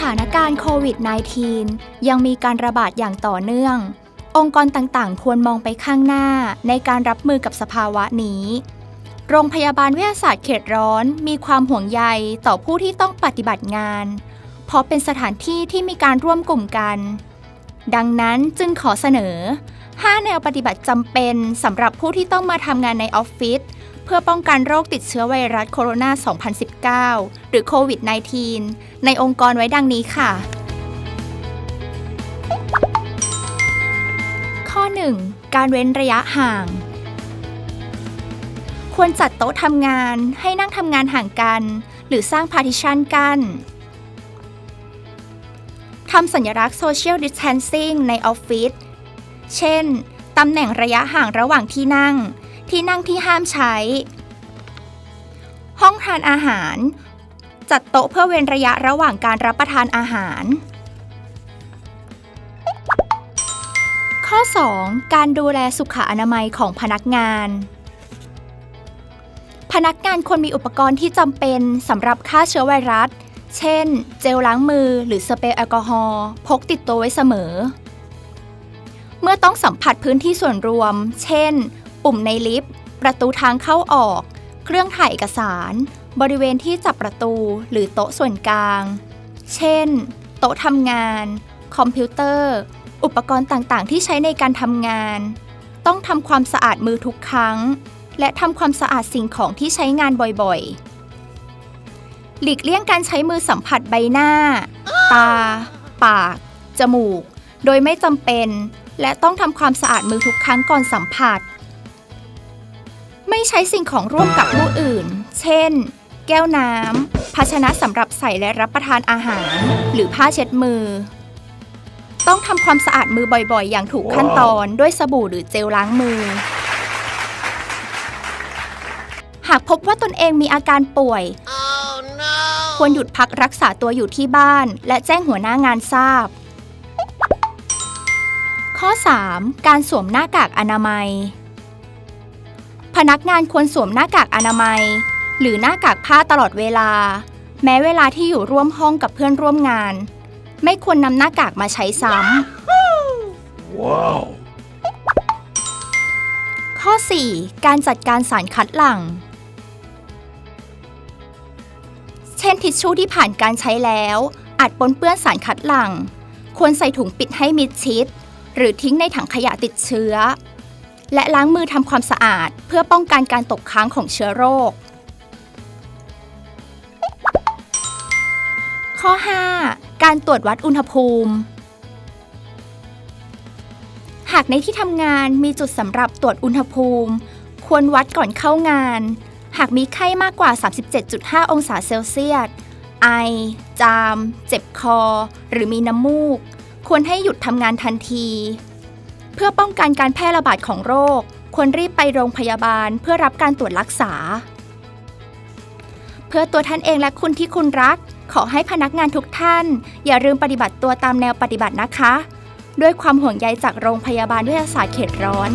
ถานการณ์โควิด -19 ยังมีการระบาดอย่างต่อเนื่อง องค์กรต่างๆ ควรมองไปข้างหน้าในการรับมือกับสภาวะนี้ โรงพยาบาลวิทยาศาสตร์เขตร้อนมีความห่วงใยต่อผู้ที่ต้องปฏิบัติงาน เพราะเป็นสถานที่ที่มีการร่วมกลุ่มกัน ดังนั้นจึงขอเสนอ 5 แนวปฏิบัติจำเป็นสำหรับผู้ที่ต้องมาทำงานในออฟฟิศ พื่อป้องกันโรคติดเชื้อไวรัสโคโรนา 2019 หรือโควิด -19 ในองค์กรไว้ดังนี้ค่ะ ข้อ 1. การเว้นระยะห่าง ควรจัดโต๊ะทำงานให้นั่งทำงานห่างกัน หรือสร้างพาร์ติชันกันทำสัญลักษณ์ Social Distancing ในออฟฟิศ เช่น ตำแหน่งระยะห่างระหว่างที่นั่ง ที่นั่งที่ห้ามใช้ ห้องทานอาหาร จัดโต๊ะเพื่อเว้นระยะระหว่างการรับประทานอาหาร ข้อ 2. การดูแลสุขอนามัยของพนักงาน พนักงานควรมีอุปกรณ์ที่จำเป็นสำหรับฆ่าเชื้อไวรัส เช่น เจลล้างมือหรือสเปรย์แอลกอฮอล์พกติดตัวไว้เสมอเมื่อต้องสัมผัสพื้นที่ส่วนรวม เช่น ปุ่มในลิฟต์ ประตูทางเข้าออก เครื่องถ่ายเอกสาร บริเวณที่จับประตูหรือโต๊ะส่วนกลาง เช่น โต๊ะทำงาน คอมพิวเตอร์ อุปกรณ์ต่างๆ ที่ใช้ในการทำงาน ต้องทำความสะอาดมือทุกครั้ง และทำความสะอาดสิ่งของที่ใช้งานบ่อยๆ หลีกเลี่ยงการใช้มือสัมผัสใบหน้า ตา ปาก จมูก โดยไม่จำเป็นและต้องทำความสะอาดมือทุกครั้งก่อนสัมผัส ไม่ใช้สิ่งของร่วมกับผู้อื่น เช่น แก้วน้ำ ภาชนะสำหรับใส่และรับประทานอาหาร หรือผ้าเช็ดมือ ต้องทำความสะอาดมือบ่อยๆ อย่างถูกขั้นตอนด้วยสบู่หรือเจลล้างมือ หากพบว่าตนเองมีอาการป่วย ควรหยุดพักรักษาตัวอยู่ที่บ้าน และแจ้งหัวหน้างานทราบ ข้อ 3. การสวมหน้ากากอนามัย พนักงานควรสวมหน้ากากอนามัย หรือหน้ากากผ้าตลอดเวลา แม้เวลาที่อยู่ร่วมห้องกับเพื่อนร่วมงาน ไม่ควรนำหน้ากากมาใช้ซ้ำ Wow. ข้อ 4. การจัดการสารคัดหลั่ง เช่นทิชชู่ที่ผ่านการใช้แล้ว อาจปนเปื้อนสารคัดหลั่ง ควรใส่ถุงปิดให้มิดชิด หรือทิ้งในถังขยะติดเชื้อ และล้างมือทำความสะอาด เพื่อป้องกันการตกค้างของเชื้อโรค ข้อ 5. การตรวจวัดอุณหภูมิ หากในที่ทำงานมีจุดสำหรับตรวจอุณหภูมิ ควรวัดก่อนเข้างาน หากมีไข้มากกว่า 37.5 องศาเซลเซียส ไอ จาม เจ็บคอ หรือมีน้ำมูก ควรให้หยุดทำงานทันที เพื่อป้องกันการแพร่ระบาดของโรค ควรรีบไปโรงพยาบาลเพื่อรับการตรวจรักษา เพื่อตัวท่านเองและคุณที่คุณรัก ขอให้พนักงานทุกท่าน อย่าลืมปฏิบัติตัวตามแนวปฏิบัตินะคะ ด้วยความห่วงใยจากโรงพยาบาลวิทยาศาสตร์เขตร้อน